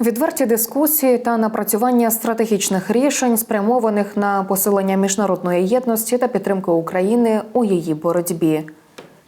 Відверті дискусії та напрацювання стратегічних рішень, спрямованих на посилення міжнародної єдності та підтримки України у її боротьбі.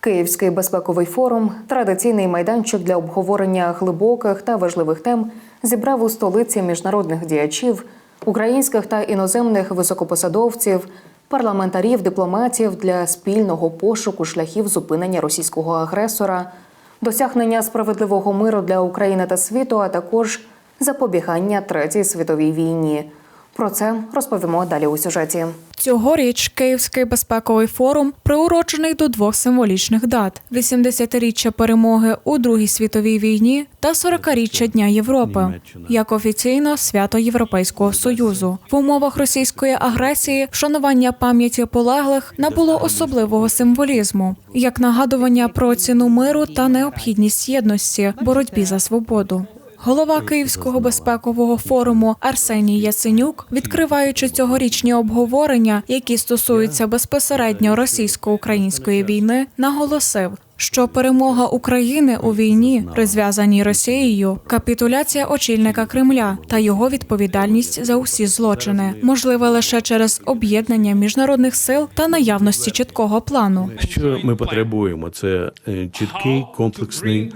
Київський безпековий форум, традиційний майданчик для обговорення глибоких та важливих тем, зібрав у столиці міжнародних діячів, українських та іноземних високопосадовців, парламентарів, дипломатів для спільного пошуку шляхів зупинення російського агресора, досягнення справедливого миру для України та світу, а також запобігання третій світовій війні. Про це розповімо далі у сюжеті. Цьогоріч Київський безпековий форум приурочений до двох символічних дат: 80-річчя перемоги у Другій світовій війні та 40-річчя Дня Європи, як офіційно свято Європейського союзу. В умовах російської агресії вшанування пам'яті полеглих набуло особливого символізму, як нагадування про ціну миру та необхідність єдності боротьбі за свободу. Голова Київського безпекового форуму Арсеній Яценюк, відкриваючи цьогорічні обговорення, які стосуються безпосередньо російсько-української війни, наголосив, що перемога України у війні, призв'язаній Росією, капітуляція очільника Кремля та його відповідальність за усі злочини, можливе лише через об'єднання міжнародних сил та наявності чіткого плану. Що ми потребуємо? Це е, чіткий, комплексний,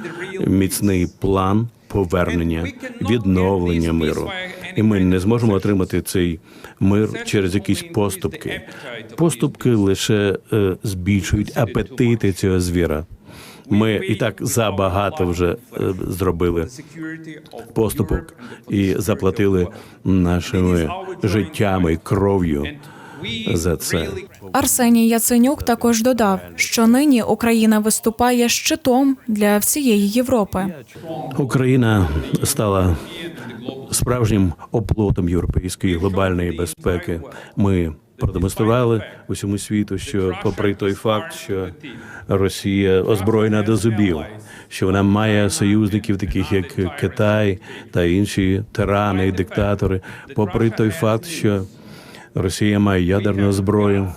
міцний план повернення, відновлення миру. І ми не зможемо отримати цей мир через якісь поступки. Поступки лише е, збільшують апетити цього звіра. Ми і так забагато вже е, зробили поступок і заплатили нашими життями кров'ю за це. Арсеній Яценюк також додав, що нині Україна виступає щитом для всієї Європи. Україна стала справжнім оплотом європейської глобальної безпеки. Ми продемонстрували усьому світу, що, попри той факт, що Росія озброєна до зубів, що вона має союзників, таких як Китай та інші тирани і диктатори, попри той факт, що Росія має ядерну зброю.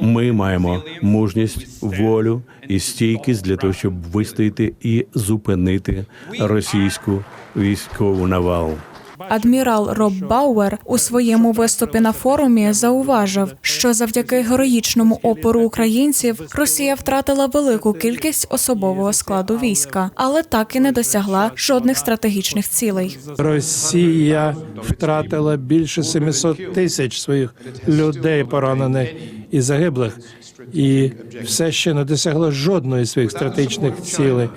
Ми маємо мужність, волю і стійкість для того, щоб вистояти і зупинити російську військову навалу. Адмірал Роб Бауер у своєму виступі на форумі зауважив, що завдяки героїчному опору українців Росія втратила велику кількість особового складу війська, але так і не досягла жодних стратегічних цілей. Росія втратила більше 700 тисяч своїх людей поранених і загиблих, і все ще не досягла жодної своїх стратегічних цілей.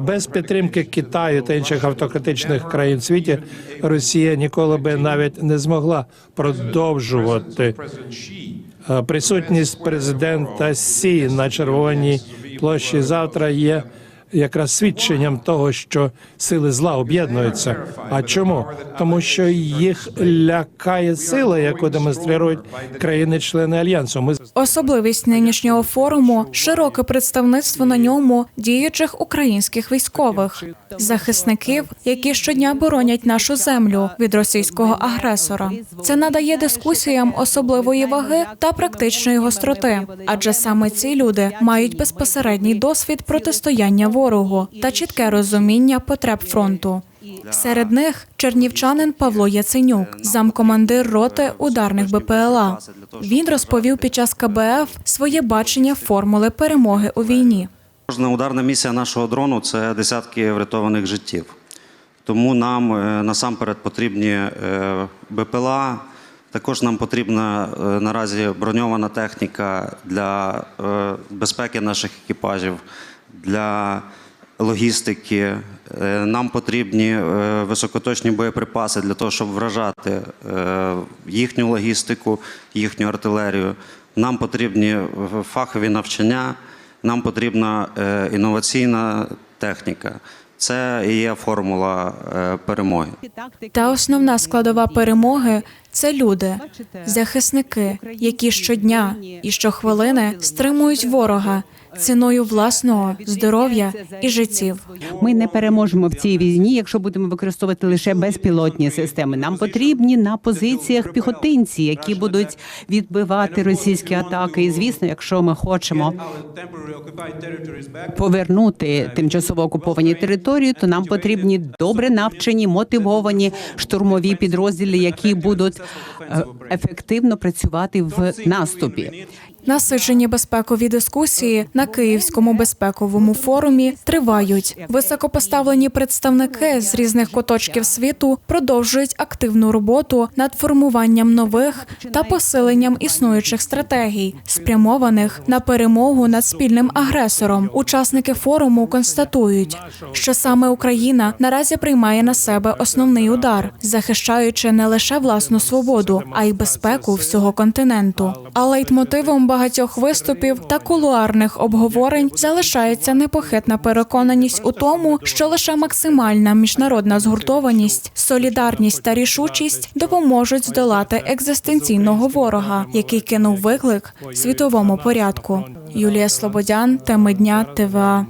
Без підтримки Китаю та інших автократичних країн в світі Росія ніколи би навіть не змогла продовжувати Е, присутність президента Сі на червоній площі. Завтра є якраз свідченням того, що сили зла об'єднуються. А чому? Тому що їх лякає сила, яку демонструють країни-члени альянсу. Ми Особливість нинішнього форуму широке представництво на ньому діючих українських військових захисників, які щодня боронять нашу землю від російського агресора. Це надає дискусіям особливої ваги та практичної гостроти, адже саме ці люди мають безпосередній досвід протистояння ворогу та чітке розуміння потреб фронту. Серед них чернівчанин Павло Яценюк, замкомандир роти ударних БПЛА. Він розповів під час КБФ своє бачення формули перемоги у війні. Кожна ударна місія нашого дрону це десятки врятованих життів. Тому нам е, насамперед потрібні е, БПЛА. Також нам потрібна е, наразі броньована техніка для безпеки наших екіпажів, для логістики. Е, Нам потрібні е, високоточні боєприпаси для того, щоб вражати е, їхню логістику, їхню артилерію. Нам потрібні фахові навчання. Нам потрібна інноваційна техніка. Це і є формула перемоги. Та основна складова перемоги це люди, захисники, які щодня і щохвилини стримують ворога ціною власного здоров'я і життів. Ми не переможемо в цій війні, якщо будемо використовувати лише безпілотні системи. Нам потрібні на позиціях піхотинці, які будуть відбивати російські атаки. І звісно, якщо ми хочемо повернути тимчасово окуповані території, то нам потрібні добре навчені, мотивовані штурмові підрозділи, які будуть ефективно працювати в наступі. Насичені безпекові дискусії на Київському безпековому форумі тривають. Високопоставлені представники з різних куточків світу продовжують активну роботу над формуванням нових та посиленням існуючих стратегій, спрямованих на перемогу над спільним агресором. Учасники форуму констатують, що саме Україна наразі приймає на себе основний удар, захищаючи не лише власну свободу, а й безпеку всього континенту. А лейтмотивом багатьох виступів та кулуарних обговорень залишається непохитна переконаність у тому, що лише максимальна міжнародна згуртованість, солідарність та рішучість допоможуть здолати екзистенційного ворога, який кинув виклик світовому порядку. Юлія Слободян, теми дня ТВА.